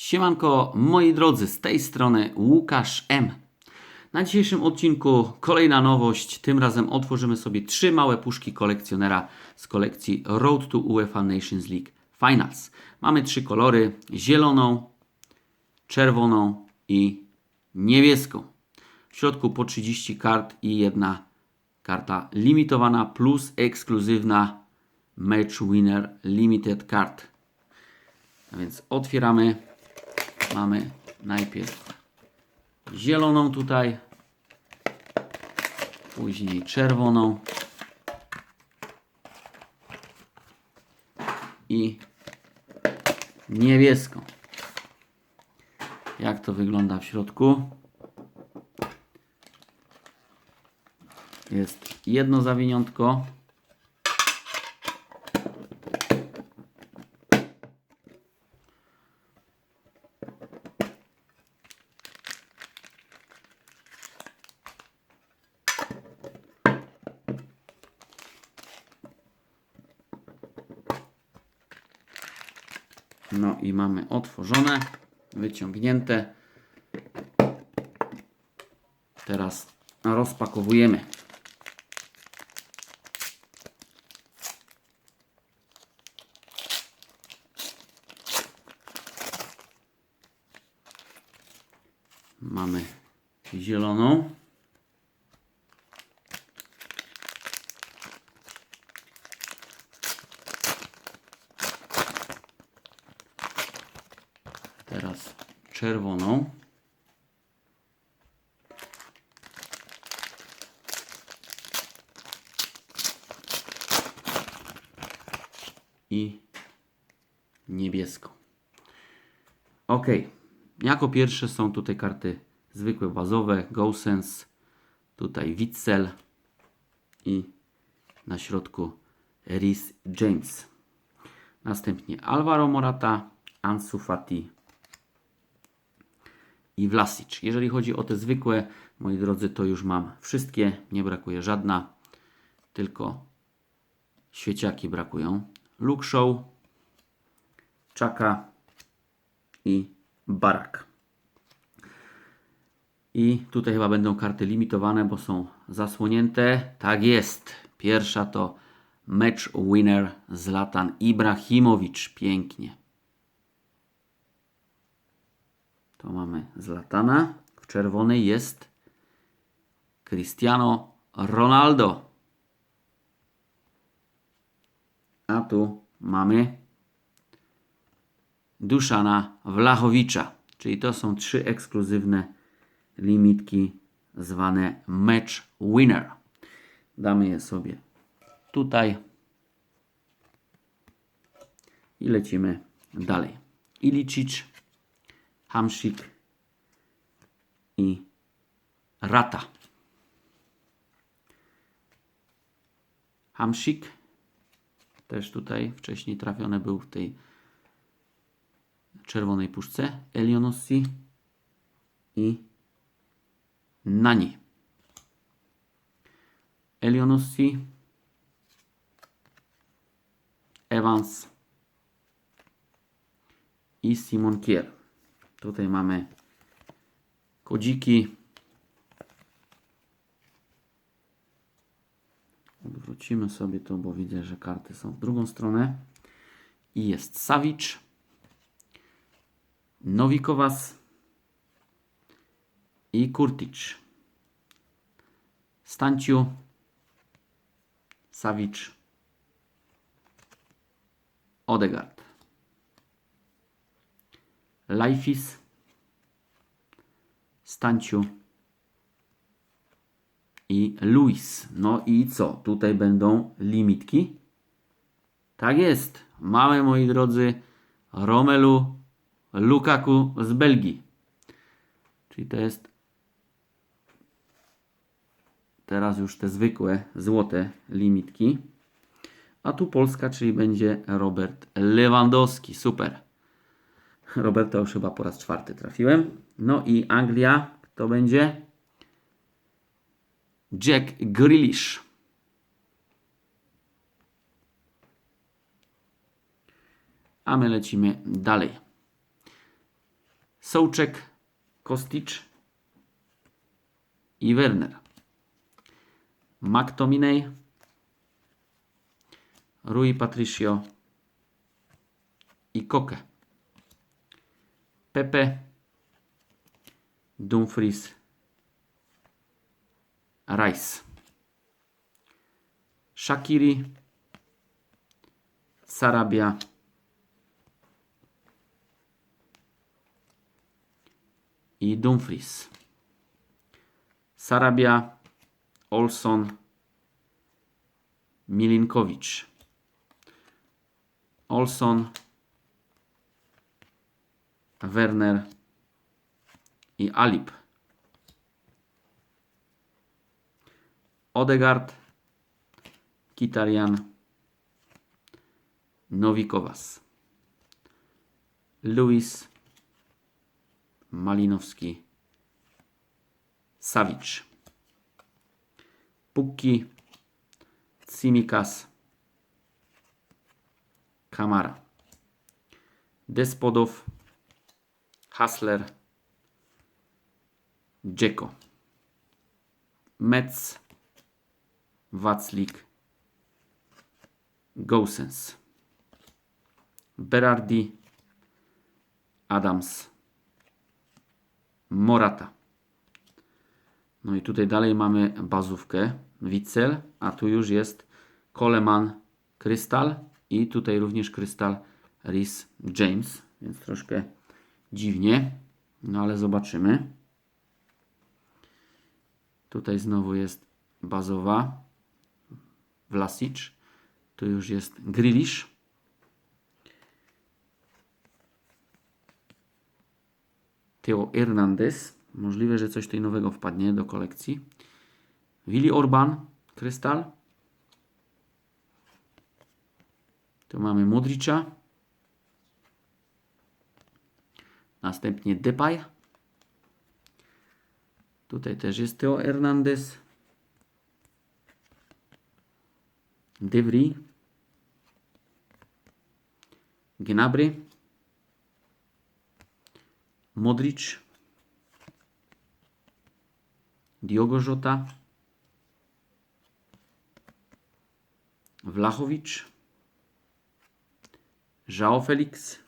Siemanko, moi drodzy, z tej strony Łukasz M. Na dzisiejszym odcinku kolejna nowość. Tym razem otworzymy sobie trzy małe puszki kolekcjonera z kolekcji Road to UEFA Nations League Finals. Mamy trzy kolory: zieloną, czerwoną i niebieską. W środku po 30 kart i jedna karta limitowana plus ekskluzywna Match Winner Limited Card. A więc otwieramy. Mamy najpierw zieloną tutaj, później czerwoną i niebieską. Jak to wygląda w środku? Jest jedno zawiniątko. No i mamy otworzone, wyciągnięte. Teraz rozpakowujemy. Mamy zieloną. Teraz czerwoną. I niebieską. Ok. Jako pierwsze są tutaj karty zwykłe, bazowe. GoSense. Tutaj Witzel. I na środku Rhys James. Następnie Alvaro Morata, Ansu Fati i Vlasic. Jeżeli chodzi o te zwykłe, moi drodzy, to już mam wszystkie, nie brakuje żadna, tylko świeciaki brakują. Luke Show, Czaka i Barak. I tutaj chyba będą karty limitowane, bo są zasłonięte. Tak jest. Pierwsza to Match Winner Zlatan Ibrahimowicz. Pięknie. To mamy Zlatana. W czerwonej jest Cristiano Ronaldo. A tu mamy Duszana Wlachowicza. Czyli to są trzy ekskluzywne limitki zwane Match Winner. Damy je sobie tutaj i lecimy dalej. Ilicic, Hamsik i Rata. Hamsik też tutaj wcześniej trafiony był w tej czerwonej puszce. Elionossi i Nani. Elionossi, Evans i Simon Kier. Tutaj mamy kodziki. Odwrócimy sobie to, bo widzę, że karty są w drugą stronę. I jest Savic, Nowikowas i Kurtic. Stanciu, Savic, Odegaard. Lifis, Stanciu i Luis. No i co? Tutaj będą limitki. Tak jest. Mamy, moi drodzy, Romelu Lukaku z Belgii. Czyli to jest teraz już te zwykłe, złote limitki. A tu Polska, czyli będzie Robert Lewandowski. Super. Roberta już chyba po raz czwarty trafiłem. No i Anglia to będzie Jack Grealish. A my lecimy dalej. Sołczek, Kostic i Werner. McTominay, Rui Patricio i Koke. Pepe, Dumfries, Rice. Shakiri, Sarabia, i Dumfries. Sarabia, Olson, Milinkowicz. Olson, Werner i Alip. Odegaard, Kitarian, Nowikowas. Luis, Malinowski, Savic, Pukki, Tsimikas, Kamara, Despodow, Hasler, Dzeko, Metz, Waclik, Gosens, Berardi, Adams, Morata. No i tutaj dalej mamy bazówkę. Witzel, a tu już jest Coleman Krystal i tutaj również Krystal Rhys James, więc troszkę dziwnie, no ale zobaczymy. Tutaj znowu jest bazowa Vlasic, tu już jest Grealish. Teo Hernandez. Możliwe, że coś tutaj nowego wpadnie do kolekcji. Willy Orban, krystal. Tu mamy Modricza. Następnie Depay. Tutaj też jest Teo Hernandez. De Vries. Gnabry. Modric, Diogo Jota, Vlahovic, João Felix,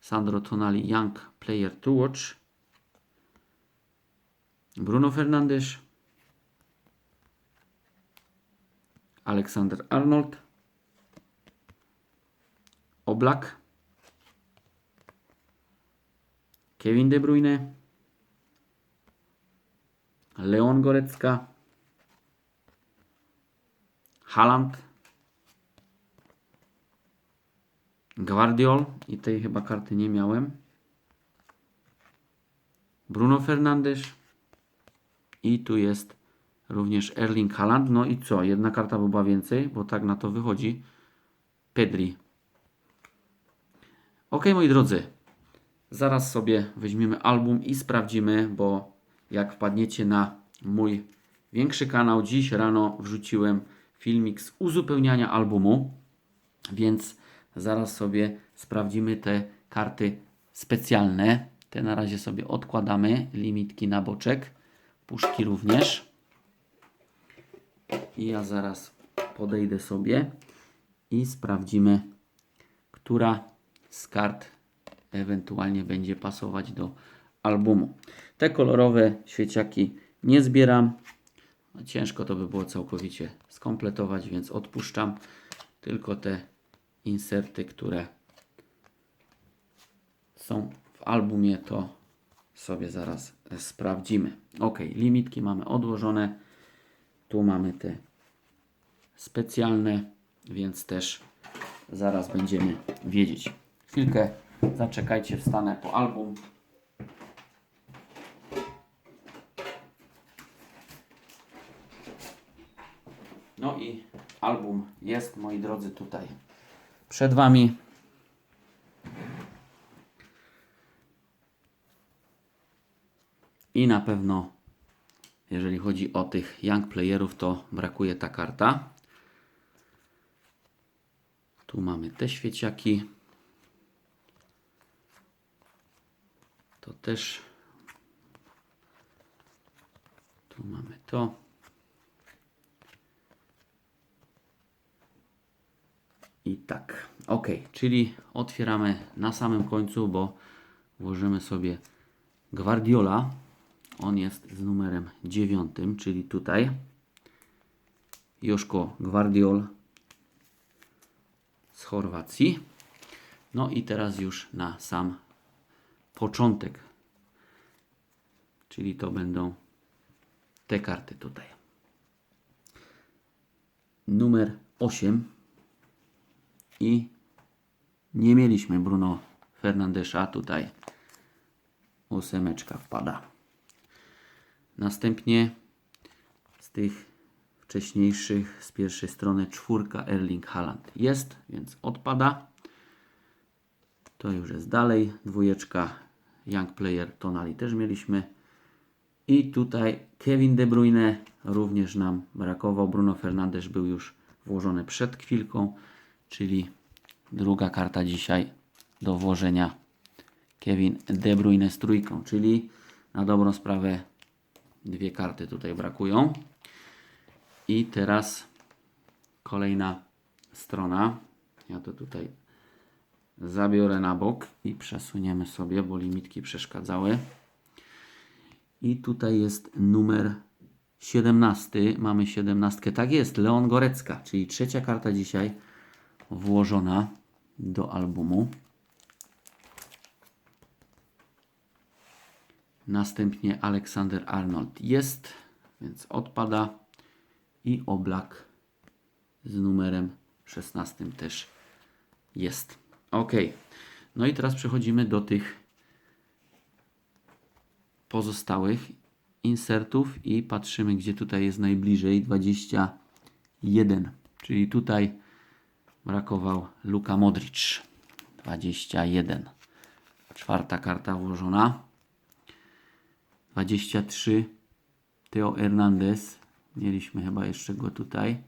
Sandro Tonali Young Player to Watch, Bruno Fernandes, Alexander Arnold, Oblak, Kevin De Bruyne, Leon Gorecka, Haaland, Guardiol i tej chyba karty nie miałem. Bruno Fernandes i tu jest również Erling Haaland. No i co? Jedna karta była więcej, bo tak na to wychodzi. Pedri. Ok, moi drodzy, Zaraz sobie weźmiemy album i sprawdzimy, bo jak wpadniecie na mój większy kanał, dziś rano wrzuciłem filmik z uzupełniania albumu, więc zaraz sobie sprawdzimy te karty specjalne. Te na razie sobie odkładamy, limitki na boczek, puszki również. I ja zaraz podejdę sobie i sprawdzimy, która z kart ewentualnie będzie pasować do albumu. Te kolorowe świeciaki nie zbieram. No, ciężko to by było całkowicie skompletować, więc odpuszczam tylko te inserty, które są w albumie, to sobie zaraz sprawdzimy. Ok, limitki mamy odłożone. Tu mamy te specjalne, więc też zaraz będziemy wiedzieć. Chwilkę Zaczekajcie, wstanę po album. No i album jest, moi drodzy, tutaj przed Wami. I na pewno, jeżeli chodzi o tych young playerów, to brakuje ta karta. Tu mamy te świeciaki. To też. Tu mamy to. I tak. Ok, czyli otwieramy na samym końcu, bo włożymy sobie Guardiola. On jest z numerem 9, czyli tutaj. Joszko Gwardiol z Chorwacji. No i teraz już na sam początek. Czyli to będą te karty tutaj. Numer 8 i nie mieliśmy Bruno Fernandesza. Tutaj ósemeczka wpada. Następnie z tych wcześniejszych, z pierwszej strony czwórka Erling Haaland jest, więc odpada. To już jest dalej. Dwójeczka Young Player Tonali też mieliśmy. I tutaj Kevin De Bruyne również nam brakował. Bruno Fernandes był już włożony przed chwilką, czyli druga karta dzisiaj do włożenia Kevin De Bruyne z trójką, czyli na dobrą sprawę dwie karty tutaj brakują. I teraz kolejna strona. Ja to tutaj zabiorę na bok i przesuniemy sobie, bo limitki przeszkadzały. I tutaj jest numer 17. Mamy 17. Tak jest, Leon Gorecka, czyli trzecia karta dzisiaj włożona do albumu. Następnie Aleksander Arnold jest, więc odpada. I Oblak z numerem 16 też jest. Ok. No i teraz przechodzimy do tych pozostałych insertów i patrzymy, gdzie tutaj jest najbliżej 21. Czyli tutaj brakował Luka Modric. 21. Czwarta karta włożona. 23. Teo Hernandez. Mieliśmy chyba jeszcze go tutaj.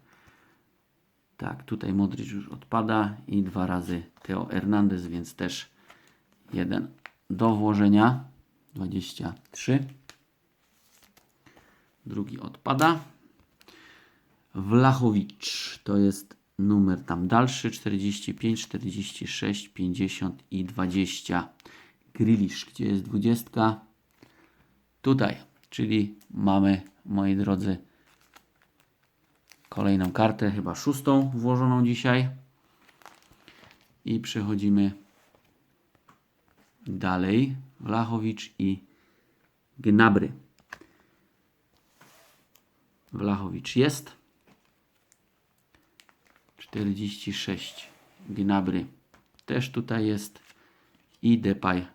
Tak, tutaj Modric już odpada i dwa razy Teo Hernandez, więc też jeden do włożenia. 23. Drugi odpada. Wlachowicz to jest numer tam dalszy 45, 46, 50 i 20. Grilisz, gdzie jest 20? Tutaj, czyli mamy, moi drodzy, kolejną kartę, chyba szóstą włożoną dzisiaj. I przechodzimy dalej. Wlachowicz i Gnabry. Wlachowicz jest. 46. Gnabry też tutaj jest. I Depay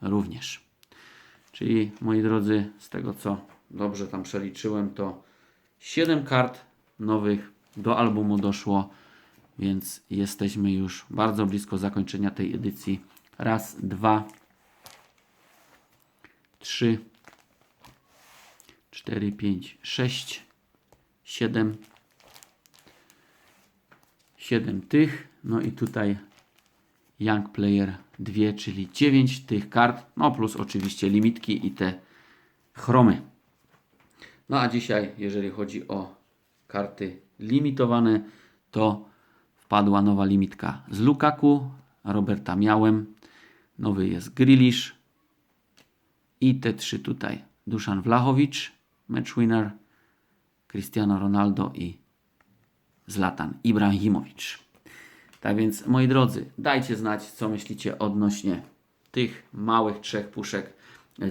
również. Czyli moi drodzy, z tego co dobrze tam przeliczyłem, to 7 kart nowych do albumu doszło, więc jesteśmy już bardzo blisko zakończenia tej edycji. Raz, dwa, trzy, cztery, pięć, sześć, siedem, siedem tych, no i tutaj Young Player 2, czyli 9 tych kart, no plus oczywiście limitki i te chromy. No a dzisiaj, jeżeli chodzi o karty limitowane, to wpadła nowa limitka z Lukaku, Roberta miałem, nowy jest Grilish i te trzy tutaj Duszan Wlachowicz, match winner, Cristiano Ronaldo i Zlatan Ibrahimowicz. Tak więc, moi drodzy, dajcie znać, co myślicie odnośnie tych małych trzech puszek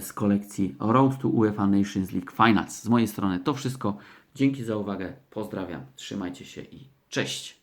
z kolekcji Road to UEFA Nations League Finals. Z mojej strony to wszystko. Dzięki za uwagę, pozdrawiam, trzymajcie się i cześć.